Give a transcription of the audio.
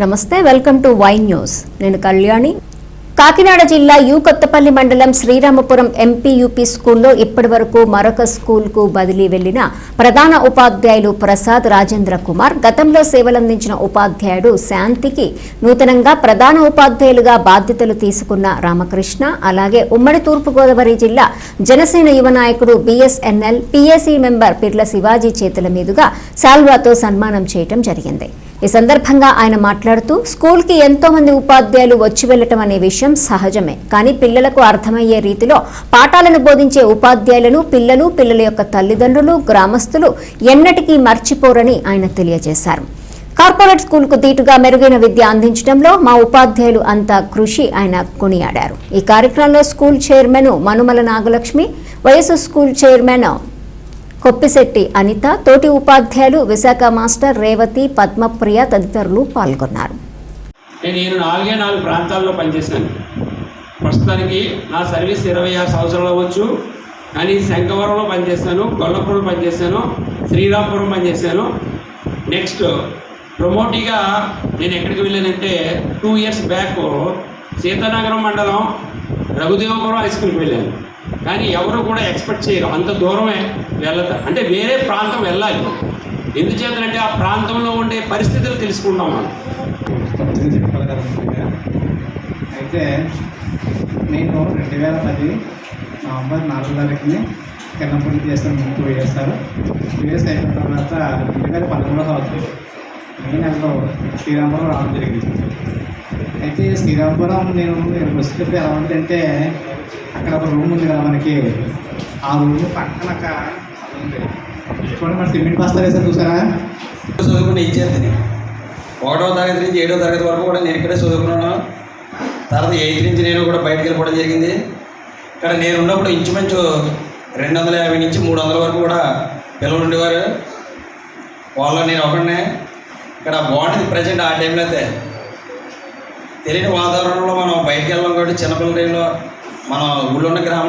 నమస్తే welcome to Y news. నేను కళ్యాణి. కాకినాడ జిల్లా యు కొత్తపల్లి మండలం శ్రీరామపురం ఎంపీయూపీ స్కూల్లో ఇప్పటి వరకు మరొక స్కూల్కు బదిలీ వెళ్ళిన ప్రధాన ఉపాధ్యాయులు ప్రసాద్ రాజేంద్ర కుమార్ గతంలో సేవలందించిన ఉపాధ్యాయుడు శాంతికి నూతనంగా ప్రధాన ఉపాధ్యాయులుగా బాధ్యతలు తీసుకున్న రామకృష్ణ అలాగే ఉమ్మడి తూర్పుగోదావరి జిల్లా జనసేన యువ నాయకుడు BSNL PAC member Pirla Shivaji చేతుల మీదుగా శాల్వాతో సన్మానం చేయటం జరిగింది. ఈ సందర్భంగా ఆయన మాట్లాడుతూ స్కూల్కి ఎంతో మంది ఉపాధ్యాయులు వచ్చి వెళ్ళటం అనే విషయం సహజమే. కానీ పిల్లలకు అర్థమయ్యే రీతిలో పాఠాలను బోధించే ఉపాధ్యాయులను పిల్లలు పిల్లల యొక్క తల్లిదండ్రులు గ్రామస్తులు ఎన్నటికీ మర్చిపోరని ఆయన తెలియజేశారు. కార్పొరేట్ స్కూల్కు దీటుగా మెరుగైన విద్య అందించడంలో మా ఉపాధ్యాయులు అంతా కృషి ఆయన కొనియాడారు. ఈ కార్యక్రమంలో స్కూల్ చైర్మన్ మనుమల నాగలక్ష్మి వయసు స్కూల్ చైర్మన్ కొప్పిశెట్టి అనిత తోటి ఉపాధ్యాయులు విశాఖ మాస్టర్ రేవతి పద్మప్రియ తదితరులు పాల్గొన్నారు. నేను నాలుగే నాలుగు ప్రాంతాల్లో పనిచేశాను. ప్రస్తుతానికి నా సర్వీస్ ఇరవై ఆరు సంవత్సరాలు అవ్వచ్చు. కానీ శంఖవరంలో పనిచేశాను గొల్లపురం పనిచేశాను శ్రీరాంపురం పనిచేశాను. నెక్స్ట్ ప్రమోటీగా నేను ఎక్కడికి వెళ్ళానంటే టూ ఇయర్స్ బ్యాక్ సీతానగరం మండలం రఘుదేవపురం హై స్కూల్కి వెళ్ళాను. కానీ ఎవరు కూడా ఎక్స్పెక్ట్ చేయరు. అంత దూరమే వెళ్ళదు. అంటే వేరే ప్రాంతం వెళ్ళాలి. ఎందుచేతనంటే ఆ ప్రాంతంలో ఉండే పరిస్థితులు తెలుసుకుంటాం మనం. అయితే నేను రెండు వేల పది నవంబర్ నాలుగు తారీఖుని కిందపూడి చేస్తాను ముందు వేస్తారు వేసి అయిన తర్వాత రెండు వేల పదమూడో సంవత్సరం మే నెలలో శ్రీరామపురం రావడం జరిగింది. అయితే శ్రీరామపురం నేను నేను ఎలా ఉందంటే అక్కడ ఒక రూమ్ ఉంది కదా మనకి. ఆ రూమ్ పక్కన ఒక చూడండి మన సిమెంట్ బస్తాలు వేసారు చూసారా? చదువుకున్న ఇచ్చేది ఒకటో తరగతి నుంచి ఏడో తరగతి వరకు కూడా నేను ఇక్కడే చదువుకున్నాను. తర్వాత ఎయిత్ నుంచి నేను కూడా బయటకు వెళ్ళిపోవడం జరిగింది. ఇక్కడ నేను ఉన్నప్పుడు ఇంచుమించు రెండు వందల యాభై నుంచి మూడు వందల వరకు కూడా పిల్లలు ఉండేవారు. వాళ్ళ నేను ఒకడినే. ఇక్కడ బాగుంటుంది ప్రజెంట్ ఆ టైంలో అయితే. తెలియని వాతావరణంలో మనం బయటకు వెళ్ళాం కాబట్టి చిన్నపిల్లల టైంలో మన ఊళ్ళో ఉన్న గ్రామంలో